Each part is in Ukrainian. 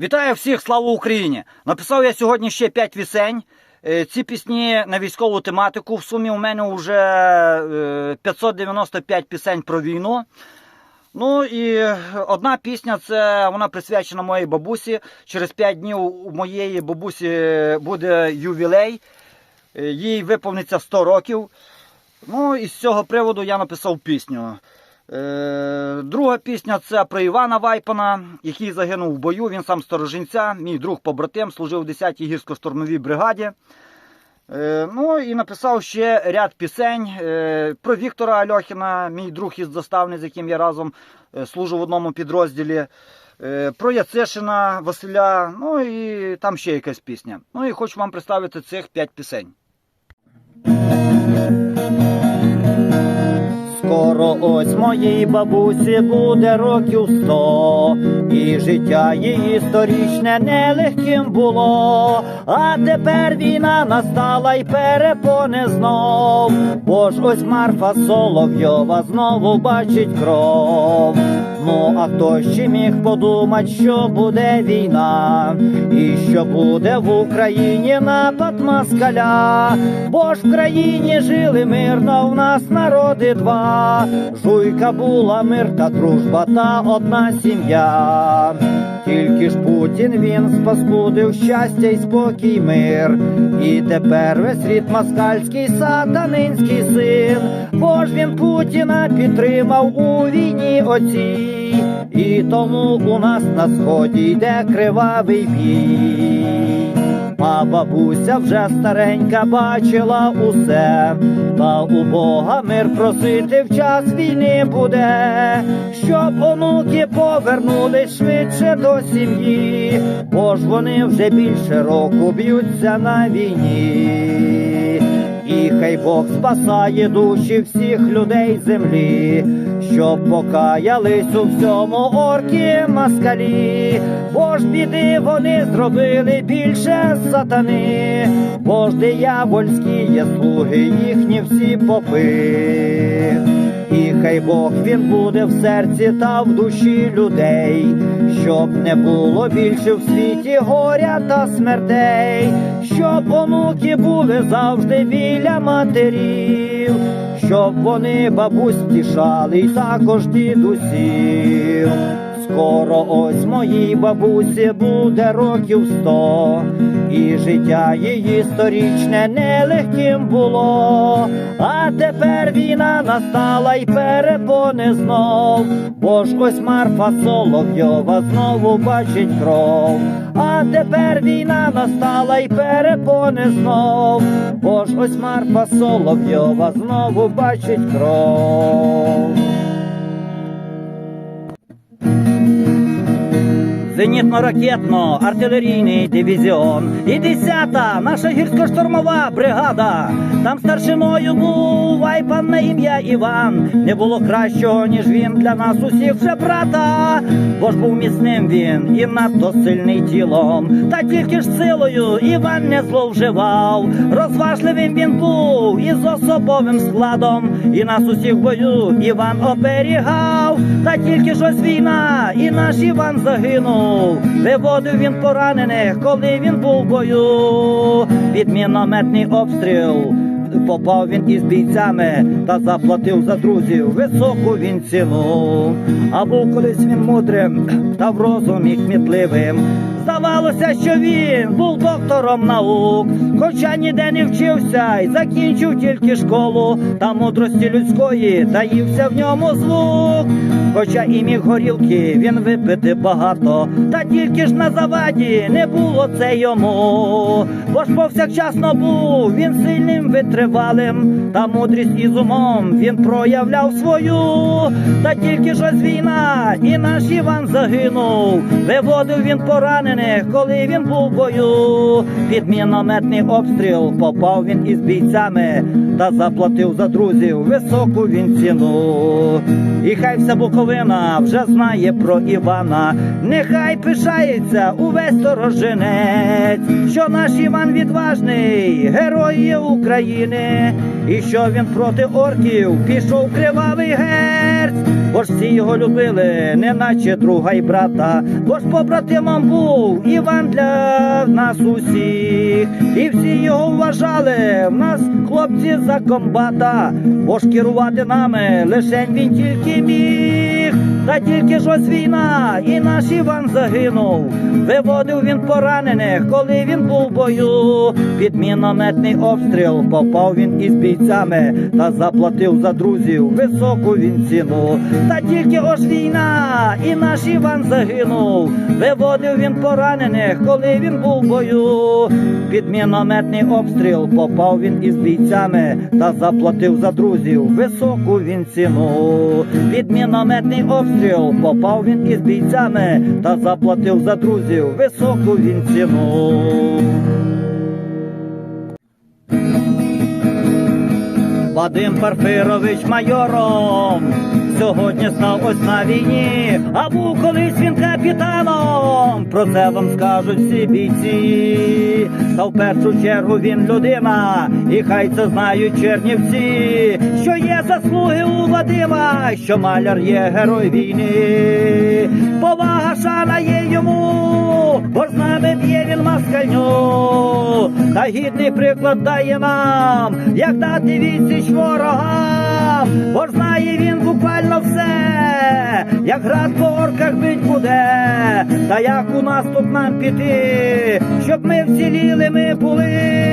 Вітаю всіх, слава Україні! Написав я сьогодні ще 5 пісень. Е, Ці пісні на військову тематику. В сумі у мене вже е, 595 пісень про війну. Ну і одна пісня це вона присвячена моїй бабусі. Через 5 днів у моєї бабусі буде ювілей. Е, Їй виповниться 100 років. Ну і з цього приводу я написав пісню. Е, друга пісня це про Івана Вайпана, який загинув в бою. Він сам сторожинця, мій друг побратим, служив у 10-й гірсько-штурмовій бригаді. Е, ну і написав ще ряд пісень е, про Віктора Альохіна, мій друг із заставни, з яким я разом служу в одному підрозділі. Про Яцишина Василя, ну і там ще якась пісня. Ну і хочу вам представити цих п'ять пісень. Скоро ось моїй бабусі буде років сто, і життя її сторічне нелегким було. А тепер війна настала й перепоне знов. Бо ж ось Марфа Соловйова знову бачить кров. Ну, а хто ще міг подумать, що буде війна, і що буде в Україні напад москаля, бо ж в країні жили мирно, в нас народи два. Жуйка була мир та дружба та одна сім'я. Тільки ж Путін він спаскудив щастя й спокій мир. І тепер весь світ москальський сатанинський син. Бо ж він Путіна підтримав у війні оцій. І тому у нас на сході йде кривавий бій. А бабуся вже старенька бачила усе, та у Бога мир просити в час війни буде, щоб онуки повернулись швидше до сім'ї, бо ж вони вже більше року б'ються на війні. І хай Бог спасає душі всіх людей землі, щоб покаялись у всьому орки москалі, бо ж біди вони зробили більше сатани, бо ж диявольські є слуги їхні всі попи. І хай Бог він буде в серці та в душі людей, щоб не було більше в світі горя та смертей, щоб онуки були завжди біля матерів, щоб вони бабусь тішали, й також дідусів. Скоро ось моїй бабусі буде років сто, і життя її сторічне нелегким було. А тепер війна настала й перепоне знов, бо ж ось Марфа Соловйова знову бачить кров. А тепер війна настала й перепоне знов, бо ж ось Марфа Соловйова знову бачить кров. Зенітно-ракетно-артилерійний дивізіон і 10-та наша гірсько-штурмова бригада. Там старшиною був вайпан на ім'я Іван. Не було кращого, ніж він для нас усіх вже брата. Бо ж був міцним він і надто сильний тілом. Та тільки ж силою Іван не зловживав. Розважливим він був і з особовим складом. І нас усіх в бою Іван оберігав. Та тільки ж ось війна, і наш Іван загинув. Виводив він поранених, коли він був в бою. Під мінометний обстріл. Попав він із бійцями та заплатив за друзів високу він ціну. А був колись він мудрим та в розумі кмітливим. Здавалося, що він був доктором наук, хоча ніде не вчився й закінчив тільки школу та мудрості людської таївся в ньому звук. Хоча і міг горілки він випити багато, та тільки ж на заваді не було це йому. Бо ж повсякчасно був він сильним витривалим, та мудрість із умом він проявляв свою. Та тільки ж ось війна, і наш Іван загинув. Виводив він поранених, коли він був в бою. Під мінометний обстріл попав він із бійцями та заплатив за друзів високу він ціну. І хай вся Буковина вже знає про Івана. Нехай пишається увесь торожинець, що наш Іван відважний, герой України. і що він проти орків пішов кривавий герць. Бо ж всі його любили, неначе друга й брата. Бо ж побратимом був Іван для нас усіх. І всі його вважали, в нас хлопці за комбата. Бо ж керувати нами лише він тільки міг. Та тільки ж ось війна, і наш Іван загинув. Виводив він поранених, коли він був в бою. Під мінометний обстріл попав він із бійцями та заплатив за друзів високу він ціну. Та тільки ось війна, і наш Іван загинув. Виводив він поранених, коли він був в бою. Під мінометний обстріл попав він із бійцями та заплатив за друзів високу він ціну. Під мінометний обстріл попав він із бійцями та заплатив за друзів високу він ціну. Вадим Парфирович майором сьогодні став ось на війні, а був колись він капітаном. Про це вам скажуть всі бійці. Та в першу чергу він людина, і хай це знають чернівці, що є заслуги у Вадима, що маляр є герой війни. Повага шана є йому, бо з нами б'є він москальню, та гідний приклад дає нам, як дати відсіч ворогам, бо знає він буквально все, як град по орках бить буде, та як у нас тут нам піти, щоб ми вціліли, ми були.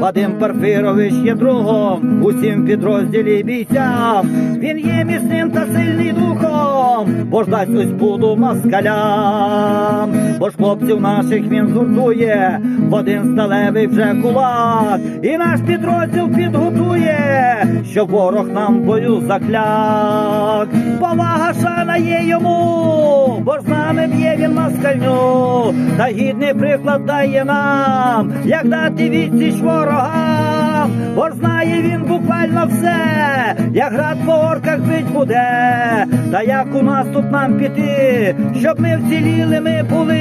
Вадим Парфирович є другом усім підрозділі бійцям. Він є міцним та сильний духом, бо ж дасть ось буду москалям. Бо ж хлопців наших він згуртує, в один сталевий вже кулак, і наш підрозділ підготує, щоб ворог нам бою закляк. Повага шана є йому, бо з нами б'є він москальню, та гідний приклад дає нам, як дати відсіч ворогам, бо знає він буквально все, як град по орках бить буде, та як у нас тут нам піти, щоб ми вціліли, ми були.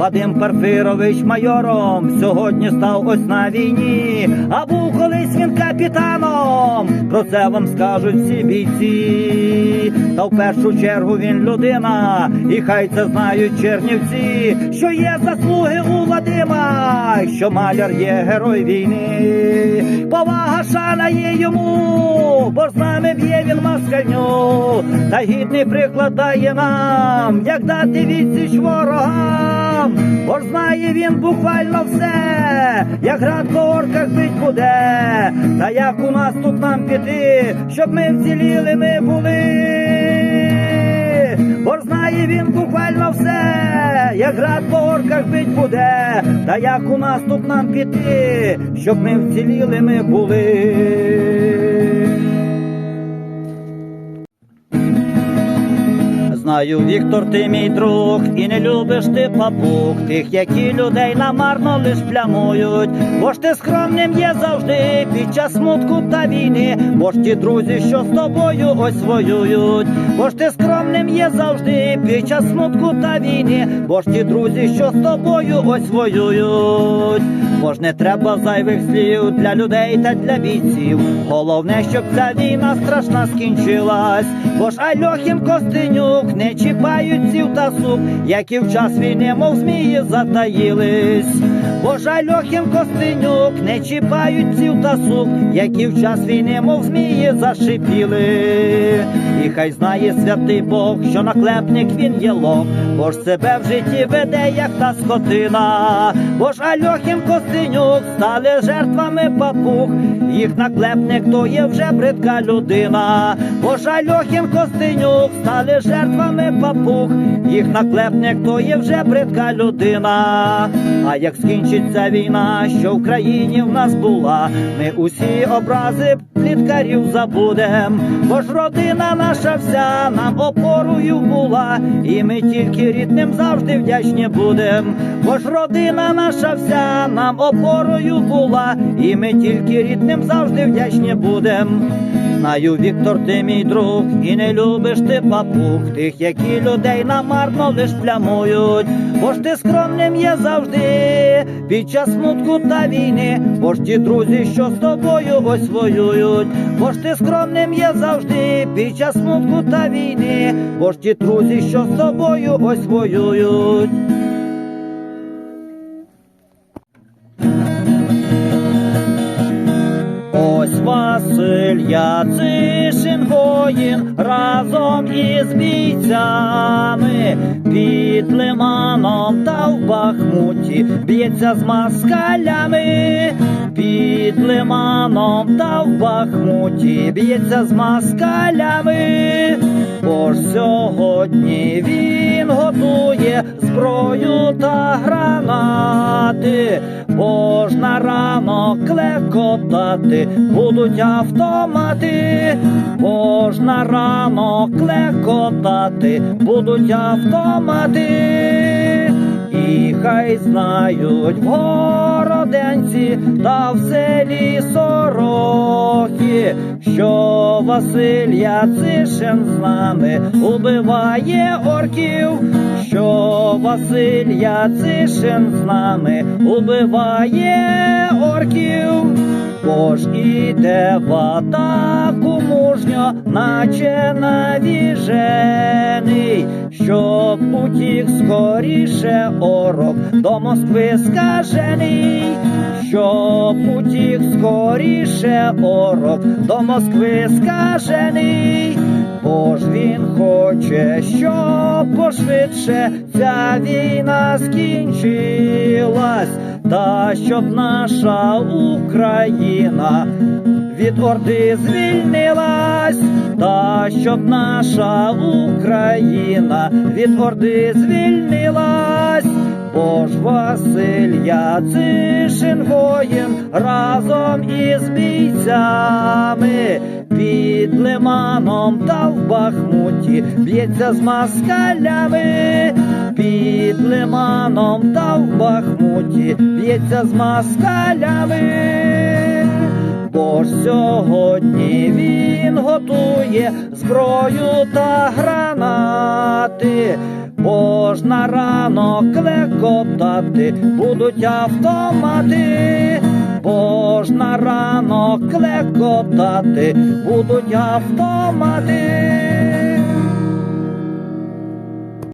Вадим Парфирович майором сьогодні став ось на війні, а був колись він капітаном. Про це вам скажуть всі бійці. Та в першу чергу він людина, і хай це знають чернівці, що є заслуги у Вадима, що маляр є герой війни. Повага шана є йому, бо з нами б'є він москальню, та гідний приклад дає нам, як дати відсіч ворогам, бо ж знає він буквально все, як град по орках бить буде, та як у нас тут нам піти, щоб ми вціліли, ми були. Бо ж знає він буквально все, як град по орках бить буде, та як у нас тут нам піти, щоб ми вціліли, ми були. Знаю, Віктор, ти мій друг, і не любиш ти папуг, тих, які людей намарно лиш плямують, бо ж ти скромним є завжди під час смутку та війни, бо ж ті друзі, що з тобою ось воюють, бо ж ти скромним є завжди під час смутку та війни, бо ж ті друзі, що з тобою ось воюють, бо ж не треба зайвих слів для людей та для бійців. Головне, щоб ця війна страшна скінчилась, бо ж Альохін Костенюк не чіпають сів та сук, які в час війни, мов змії, затаїлись. Бо ж Альохін Костенюк не чіпають сів та сук, які в час війни, мов змії, зашипіли. І хай знає святий Бог, що наклепник він є лох, бо ж себе в житті веде, як та скотина. Бо ж Альохін Костенюк стали жертвами папух, їх наклепник то є вже бридка людина. Божа Льохін Костенюк стали жертвами папуг, їх наклепник то є вже бридка людина. А як скінчиться війна, що в країні в нас була, ми усі образи пліткарів забудем, бо ж родина наша вся нам опорою була, і ми тільки рідним завжди вдячні будем, бо ж родина наша вся нам опорою була, і ми тільки рідним завжди вдячні будем. Знаю, Віктор, ти мій друг, і не любиш ти папуг, тих, які людей намарно лиш плямують, бо ж ти скромним є завжди під час смутку та війни, бо ж ті друзі, що з тобою ось воюють, бо ж ти скромним є завжди під час смутку та війни, бо ж ті друзі, що з тобою ось воюють. Ось Василь Яцишин воїн разом із бійцями. Під лиманом та в Бахмуті б'ється з москалями, під лиманом та в Бахмуті б'ється з москалями, бо сьогодні він готує зброю та гранати, бо ж на ранок клекотати будуть автомати, ж ранок клекотати будуть автомати. І хай знають городенці та в селі Сорохи, що Василь Яцишин з нами убиває орків, що Василь Яцишин з нами убиває орків. Бо ж іде в атаку мужньо, наче навіжений, щоб утік скоріше орок до Москви скажений, щоб утік скоріше орок до Москви скажений, бо ж він хоче, щоб пошвидше ця війна скінчилась, та щоб наша Україна від орди звільнилась, та щоб наша Україна від орди звільнилась. Бо ж Василь Яцишин воїн разом із бійцями під лиманом та в Бахмуті б'ється з москалями, під лиманом та в Бахмуті б'ється з москалями. Бо сьогодні він готує зброю та гранати, бо ж на ранок клекотати будуть автомати, бо ж на ранок клекотати будуть автомати.